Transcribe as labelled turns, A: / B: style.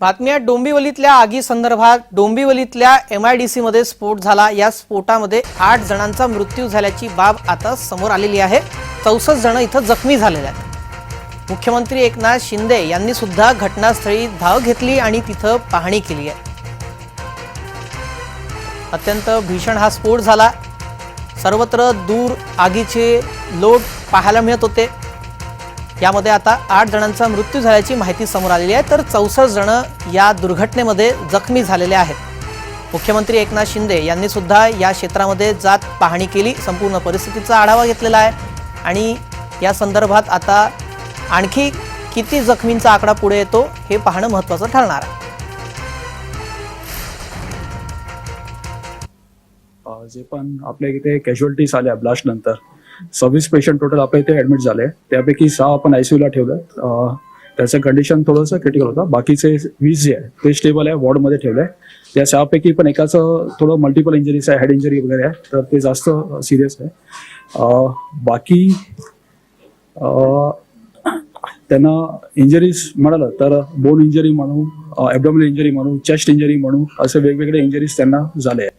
A: बातमी आहे डोंबिवलीतल्या आगी संदर्भात डोंबिवलीतल्या एम आय डी सीमध्ये स्फोट झाला. या स्फोटामध्ये आठ जणांचा मृत्यू झाल्याची बाब आता समोर आलेली आहे. चौसष्ट जण इथं जखमी झालेले आहेत. मुख्यमंत्री एकनाथ शिंदे यांनी सुद्धा घटनास्थळी धाव घेतली आणि तिथं पाहणी केली आहे. अत्यंत भीषण हा स्फोट झाला. सर्वत्र दूर आगीचे लोट पाहायला मिळत होते. यामध्ये आता आठ जणांचा मृत्यू झाल्याची माहिती समोर आलेली आहे. तर चौसष्ट जण या दुर्घटनेमध्ये जखमी झालेले आहेत. मुख्यमंत्री एकनाथ शिंदे यांनी सुद्धा या क्षेत्रामध्ये जात पाहणी केली संपूर्ण परिस्थितीचा आढावा घेतलेला आहे. आणि या संदर्भात आता आणखी किती जखमींचा आकडा पुढे येतो हे पाहणं महत्त्वाचं ठरणार आहे.
B: जे पण आपल्या इथे कॅज्युअल्टीज आल्या ब्लास्ट नंतर सव्वीस पेशंट टोटल आपल्या इथे ऍडमिट झाले. त्यापैकी सहा आपण आयसीयूला ठेवलं. त्याचं कंडिशन थोडंसं क्रिटिकल होतं. बाकीचे वीस जे आहे ते स्टेबल आहे वॉर्डमध्ये ठेवलंय. त्या सहापैकी पण एकाचं थोडं मल्टिपल इंजरीज आहे हेड इंजरी वगैरे आहे तर ते जास्त सिरियस आहे. बाकी त्यांना इंजरीज म्हणालं तर बोन इंजरी म्हणू ॲबडोमिनल इंजरी म्हणू चेस्ट इंजरी म्हणू असे वेगवेगळे इंजरीज त्यांना झाले आहे